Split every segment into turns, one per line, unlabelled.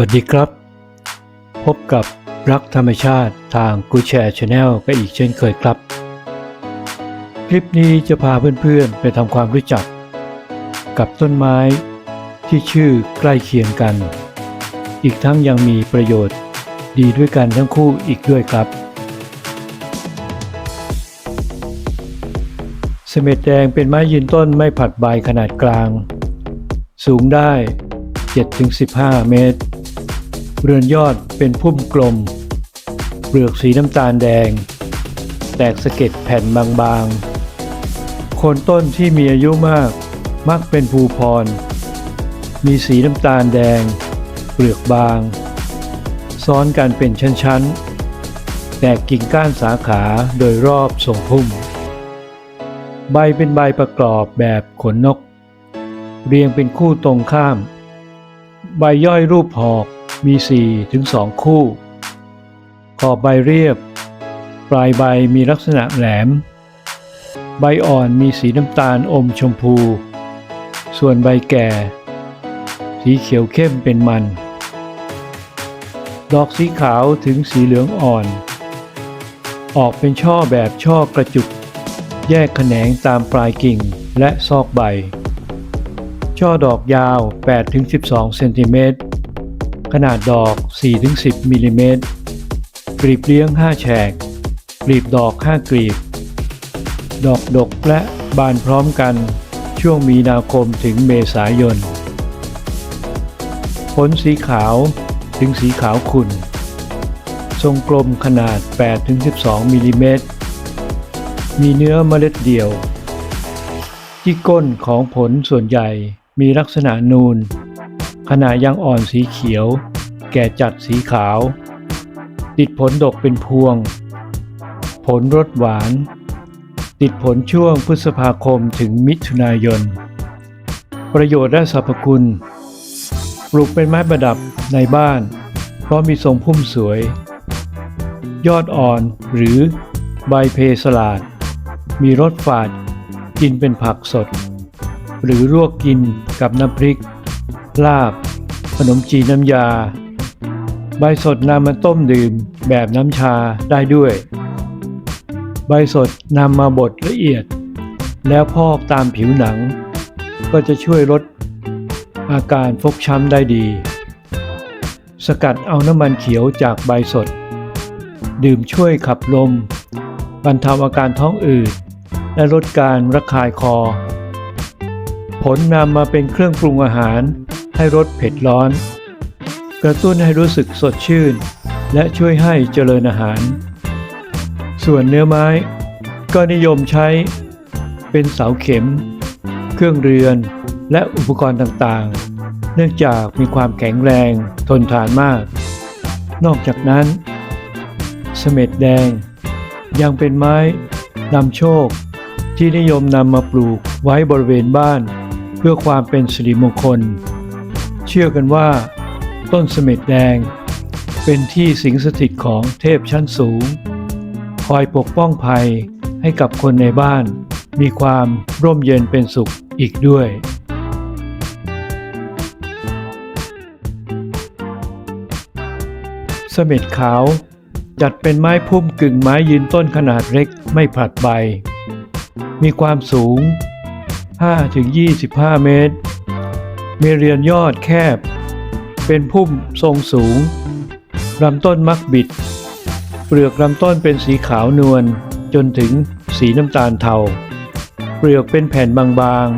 วัสดีครับ พบกับรักธรรมชาติทางกูแชร์ชาแนลก็อีกเช่นเคยครับ คลิปนี้จะพาเพื่อนๆ ไปทำความรู้จัก กับต้นไม้ที่ชื่อใกล้เคียงกัน อีกทั้งยังมีประโยชน์ดีด้วยกันทั้งคู่อีกด้วยครับ เสม็ดแดงเป็นไม้ยืนต้นไม่ผัดใบขนาดกลาง สูงได้ 7-15 เมตร เรือนยอดเป็นพุ่มกลม เปลือกสีน้ำตาลแดง แตกสะเก็ดแผ่นบางๆ โคนต้นที่มีอายุมากมักเป็นภูพร มีสีน้ำตาลแดง เปลือกบาง ซ้อนกันเป็นชั้นๆ แตกกิ่งก้านสาขาโดยรอบทรงพุ่ม ใบเป็นใบประกอบแบบขนนก เรียงเป็นคู่ตรงข้าม ใบย่อยรูปหอก มี4ถึง2คู่ ขอบใบเรียบ ปลายใบมีลักษณะแหลม ใบอ่อนมีสีน้ำตาลอมชมพู ส่วนใบแก่ สีเขียวเข้มเป็นมัน ดอกสีขาวถึงสีเหลืองอ่อน ออกเป็นช่อแบบช่อกระจุก แยกแขนงตามปลายกิ่งและซอกใบ ช่อดอกยาว 8-12 เซนติเมตร ขนาดดอก 4-10มิลลิเมตรกลีบเลี้ยง 5 แฉกกลีบดอก 5 กลีบ ดอกดกและบานพร้อมกันช่วงมีนาคมถึงเมษายน ผลสีขาวถึงสีขาวขุ่น ทรงกลมขนาด 8-12มิลลิเมตร มีเนื้อเมล็ดเดียว ที่ก้นของผลส่วนใหญ่มีลักษณะนูน ขณะยังอ่อนสีเขียว แก่จัดสีขาว ติดผลดกเป็นพวง ผลรสหวาน ติดผลช่วงพฤษภาคมถึงมิถุนายน ประโยชน์และสรรพคุณ ปลูกเป็นไม้ประดับในบ้าน เพราะมีทรงพุ่มสวย ยอดอ่อนหรือใบเพสลาด มีรสฝาด กินเป็นผักสด หรือลวกกินกับน้ำพริก ลาบ ขนมจีนน้ำยา ใบสดนำมาต้มดื่มแบบน้ำชาได้ด้วย ใบสดนำมาบดละเอียด แล้วพอกตามผิวหนัง ก็จะช่วยลดอาการฟกช้ำได้ดี สกัดเอาน้ำมันเขียวจากใบสด ดื่มช่วยขับลม บรรเทาอาการท้องอืดและลดการระคายคอ ผลนำมาเป็นเครื่องปรุงอาหาร ให้รสเผ็ดร้อน กระตุ้นให้รู้สึกสดชื่น และช่วยให้เจริญอาหาร ส่วนเนื้อไม้ ก็นิยมใช้ เป็นเสาเข็ม เครื่องเรือน และอุปกรณ์ต่างๆ เนื่องจากมีความแข็งแรงทนทานมาก นอกจากนั้น เสม็ดแดง ยังเป็นไม้นำโชค ที่นิยมนำมาปลูกไว้บริเวณบ้าน เพื่อความเป็นสิริมงคล เชื่อกันว่า ต้นเสม็ดแดง เป็นที่สิงสถิตของเทพชั้นสูง คอยปกป้องภัยให้กับคนในบ้าน มีความร่มเย็นเป็นสุขอีกด้วยเสม็ดขาว จัดเป็นไม้พุ่มกึ่งไม้ยืนต้นขนาดเล็กไม่ผลัดใบ มีความสูง 5-25 เมตร มีเรียนยอดแคบ เป็นพุ่มทรงสูงลำต้นมักบิด เปลือกลำต้นเป็นสีขาวนวลจนถึงสีน้ำตาลเทา เปลือกเป็นแผ่นบาง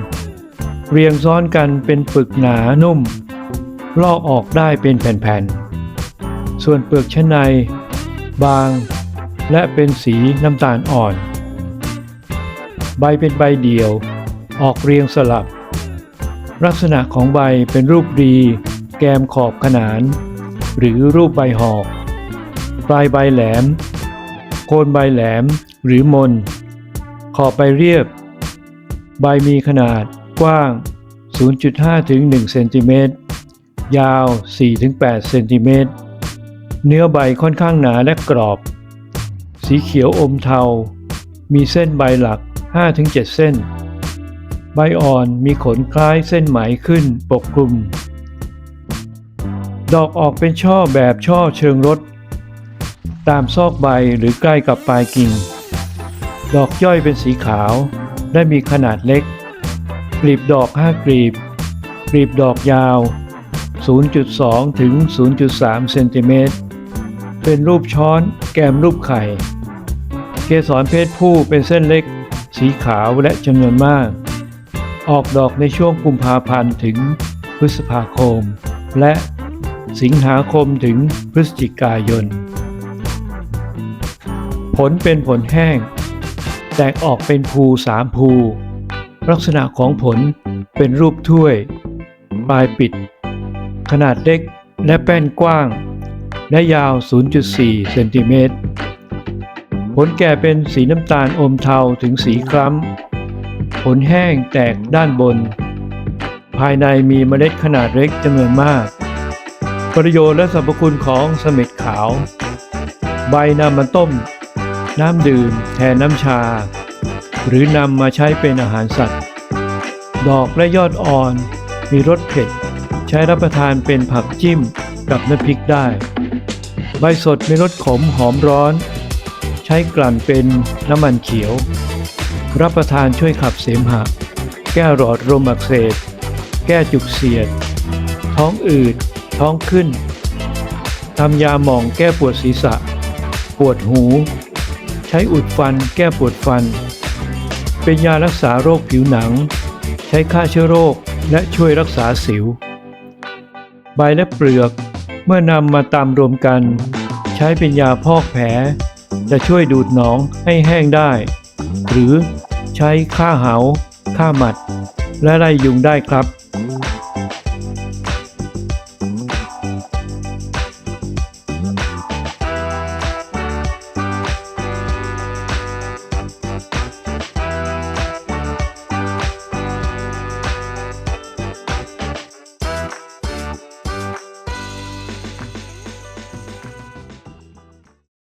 ๆ เรียงซ้อนกันเป็นปึกหนานุ่ม ลอกออกได้เป็นแผ่นๆ ส่วนเปลือกชั้นใน บาง และเป็นสีน้ำตาลอ่อน ใบเป็นใบเดี่ยว ออกเรียงสลับ ลักษณะของใบเป็นรูปรี แกมขอบขนาน หรือรูปใบหอก ปลายใบแหลม โคนใบแหลมหรือมน ขอบใบเรียบ ใบมีขนาดกว้าง 0.5 ถึง 1 เซนติเมตร ยาว 4-8 เซนติเมตร เนื้อใบค่อนข้างหนาและกรอบ สีเขียวอมเทา มีเส้นใบหลัก 5-7 เส้น ใบอ่อนมีขนคล้ายเส้นไหมขึ้นปกคลุม ดอกออกเป็นช่อแบบช่อเชิงรถ ตามซอกใบหรือใกล้กับปลายกิ่ง ดอกย่อยเป็นสีขาวและมีขนาดเล็ก กลีบดอก5กลีบ กลีบดอกยาว 0.2 ถึง 0.3 เซนติเมตร เป็นรูปช้อนแกมรูปไข่ เกสรเพศผู้เป็นเส้นเล็ก สีขาวและจำนวนมาก ออกดอกในช่วงกุมภาพันธ์ถึงพฤษภาคม และสิงหาคมถึงพฤศจิกายน ผลเป็นผลแห้ง แตกออกเป็นภูสามภู ลักษณะของผลเป็นรูปถ้วย ปลายปิด ขนาดเล็กและแป้นกว้าง และยาว 0.4 เซนติเมตร ผลแก่เป็นสีน้ำตาลอมเทาถึงสีคล้ำ ผลแห้งแตกด้านบน ภายในมีเมล็ดขนาดเล็กจำนวนมาก ประโยชน์และสรรพคุณของเสม็ดขาว ใบนำมาต้ม น้ำดื่มแทนน้ำชา หรือนำมาใช้เป็นอาหารสัตว์ ดอกและยอดอ่อนมีรสเผ็ด ใช้รับประทานเป็นผักจิ้มกับน้ำพริกได้ ใบสดมีรสขมหอมร้อน ใช้กลั่นเป็นน้ำมันเขียว รับประทานช่วยขับเสมหะ แก้หลอดลมอักเสบ แก้จุกเสียด ท้องอืด ท้องขึ้น ทำยาหม่องแก้ปวดศีรษะ ปวดหู ใช้อุดฟันแก้ปวดฟัน เป็นยารักษาโรคผิวหนัง ใช้ฆ่าเชื้อโรคและช่วยรักษาสิว ใบและเปลือกเมื่อนำมาตำรวมกัน ใช้เป็นยาพอกแผล จะช่วยดูดหนองให้แห้งได้ หรือ ใช้ฆ่าเหาฆ่าหมัด และไล่ยุงได้ครับ